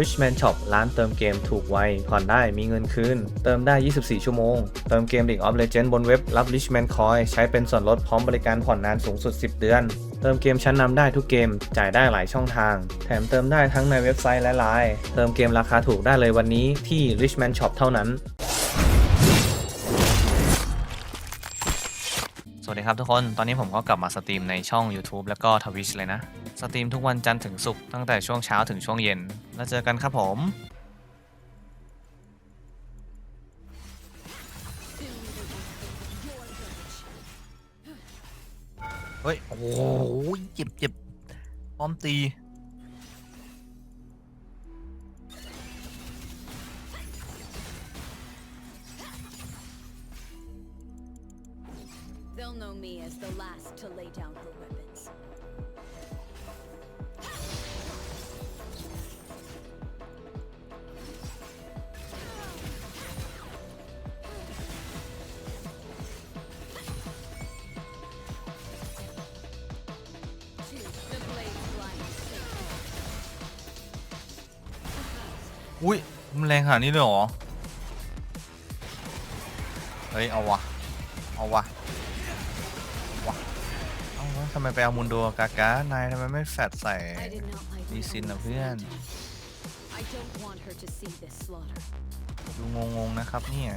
Richman Shop ร้านเติมเกมถูกไว ผ่อนได้มีเงินคืน เติมได้ 24 ชั่วโมง เติมเกม League of Legends บนเว็บรับ Richman Coin ใช้เป็นส่วนลดพร้อมบริการผ่อนนานสูงสุด 10 เดือน เติมเกมชั้นนำได้ทุกเกม จ่ายได้หลายช่องทาง แถมเติมได้ทั้งในเว็บไซต์และไลน์เติมเกมราคาถูกได้เลยวันนี้ที่ Richman Shop เท่านั้น สวัสดีครับทุกคน ตอนนี้ผมก็กลับมาสตรีมในช่อง YouTube แล้วก็ Twitch เลยนะ ตรีมทุกวันจันทร์ถึงศุกร์ตั้งแต่ช่วงเช้าถึงช่วงเย็น แล้วเจอกันครับผมเฮ้ย โอ้โหเจ็บเจ็บพร้อมตี They'll know me as the last to lay down the weapon. อุ้ยมันแรงขนาดนี้เลยเหรอ เฮ้ย เอาวะ เอาวะวะเอาวะทำไมไปเอามุนโดกากานายทำไมไม่แฟดใส่ I did not like มี my ซินนะ own เพื่อน I don't want her to see this slaughter. ดูงงๆนะครับเนี่ย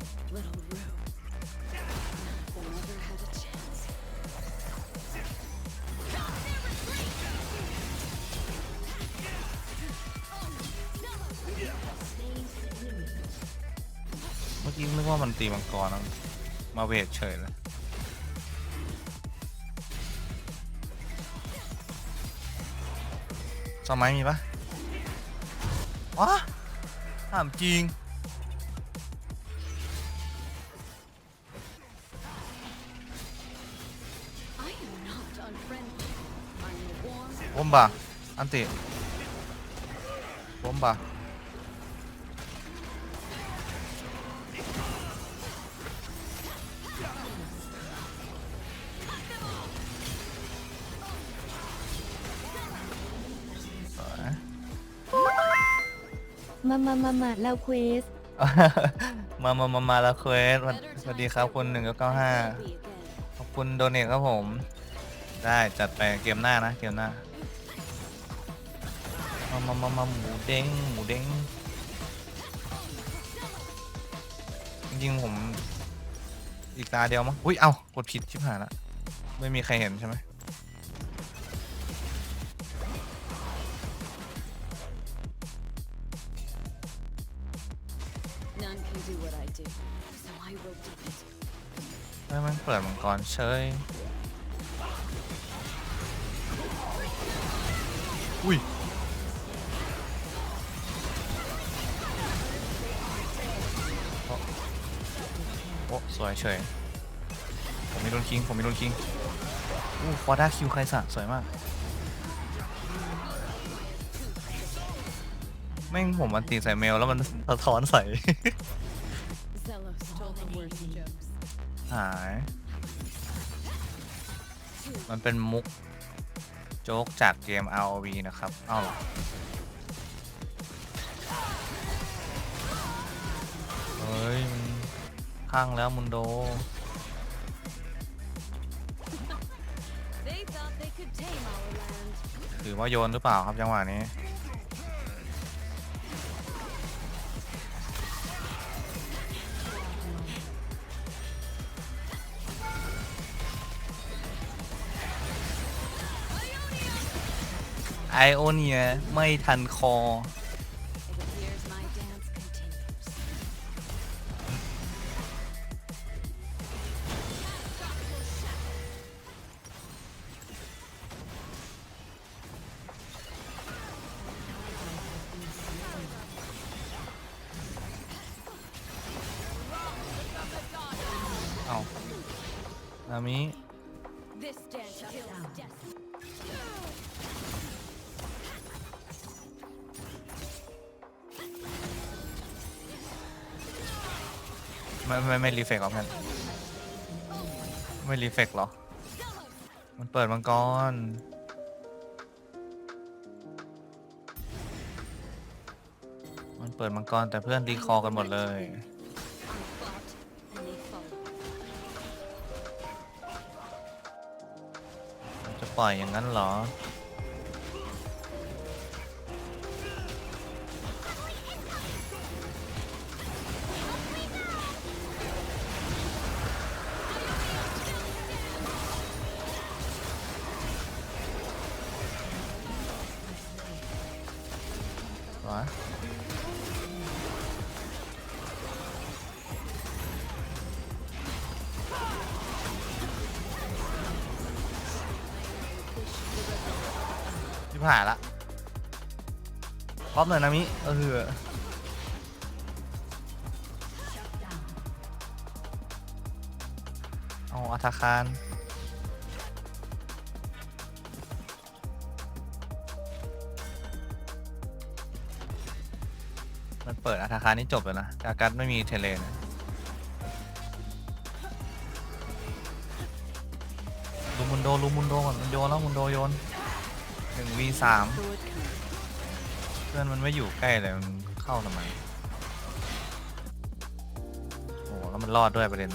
กี้นึกว่ามันตีมังกรนะมาเวทเฉยเลยสมัยมีปะวะถามจริง I am not มามามามาแล้วเควสมามามามาแล้วเควสสวัสสวัสดีครับคุณหนึ่งเก้าห้า be again. ขอบคุณโดเนทครับผม ได้จัดไปเกมหน้านะเกมหน้า มามามามาหมูเด้งหมูเด้งจริงๆผม อีกตาเดียวมั้ง อุ้ย เอ้ากดผิดชิบหายละ ไม่มีใครเห็นใช่ไหม None can do what I do, so I will do it. ไม่มันเปิดมังกรเชยอุ้ยโอ้โอ้สวยเฉยผมมีโดนคิง ผมมีโดนคิงอู้ฟอร์ด้าคิวใครสะสวยมาก แม่งผมมันตีใส่เมลแล้วมันสะท้อนใส่ Zelos told the worst jokes. หาย มันเป็นมุก โจ๊กจากเกม ROV นะครับ เอ้าเหรอเฮ้ยมันข้างแล้วมุนโด They thought they could tame our land. ถือว่าโยนหรือเปล่าครับจังหวะนี้ ไอโอเนียไม่ทันคอ It appears my dance continues. เอานามิ ไม่ไม่ไม่รีเฟกหรอเพื่อนไม่รีเฟกหรอ มันเปิดมังกรมันเปิดมังกรแต่เพื่อนรีคอร์กันหมดเลยจะปล่อยอย่างนั้นเหรอ วะที่ผ่านละป๊อปหน่อยนะมิเออเอาอัธคาร เปิดอาธคารนี่จบแล้วนะกากัดไม่มีเทเลนะลูมุนโดลูมุนโดก่อนมันโยนแล้วมุนโดโยนหนึ่งวีสามเพื่อนมันไม่อยู่ใกล้เลยมันเข้าทำไมโอ้แล้วมันรอดด้วยประเด็น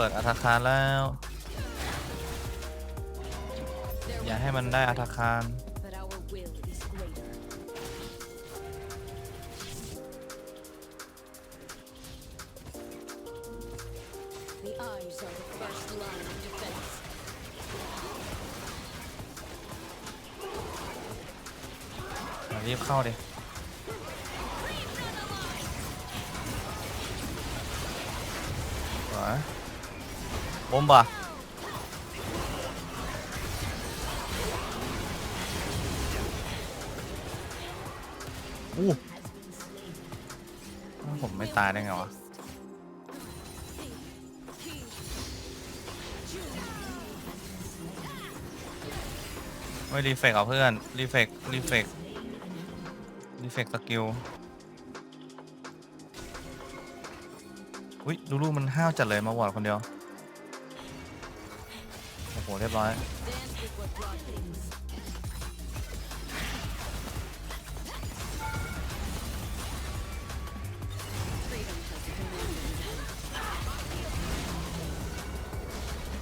เปิดอัตาคารแล้ว อย่าให้มันได้อัตาคารรีบเข้าดิวะ บอมบ่ะอู้ผมไม่ตายได้ไงวะ ไม่รีเฟกเอาเพื่อน รีเฟก รีเฟก รีเฟกสกิลอุ้ย ดูลูกมันห้าวจัดเลยมาวอร์ดคนเดียว หเรียบร้อย Dance with what brought things. Freedom has a commander.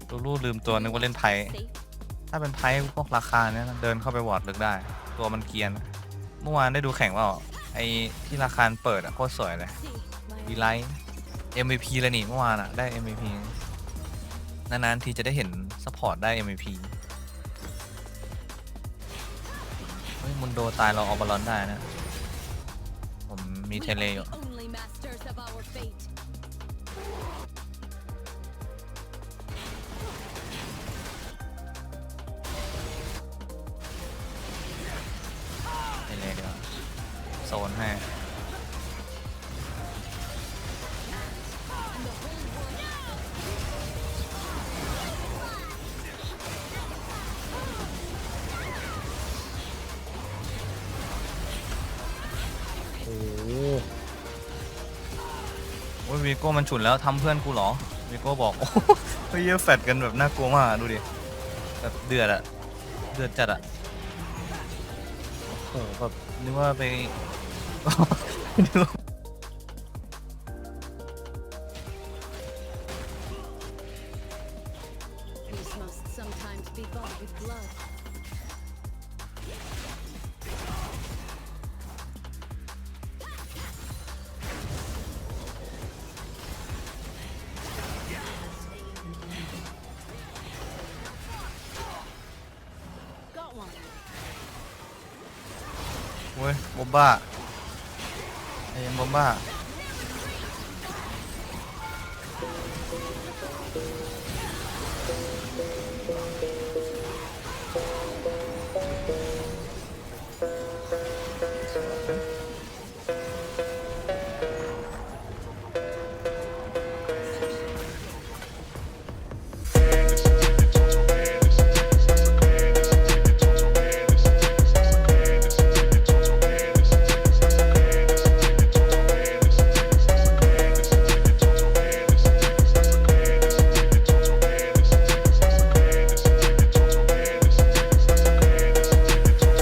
ดูลูลืมตัวนึกว่าเล่นไพ่ถ้าเป็นไพ่พวกราคาเนี้ยเดินเข้าไปวอร์ดลึกได้ ตัวมันเกียน เมื่อวานได้ดูแข่งว่าไอ้ที่ราคาเปิดอะโคตรสวยเลยดีไลท์ MVP เลยนี่เมื่อวานอะได้ MVP นานๆทีจะได้เห็น สปอร์ตได้ MVP เฮ้ยมุนโดตายเราเอาบอลลอนได้นะ ผมมี We เทเล are อยู่ the only masters of our fate. เทเลเดี๋ยวาโซนให้ วีโก้มันฉุนแล้วทำเพื่อนกูเหรอวีโก้บอกโอ้โหเฮ้ยเหี้ยแฟดกันแบบน่ากลัวมากดูดิแบบเดือดอะเดือดจัดอะโอ้โหแบบนึกว่าไปนึกว่า บอมบ้าไอ้ยังบอมบ้า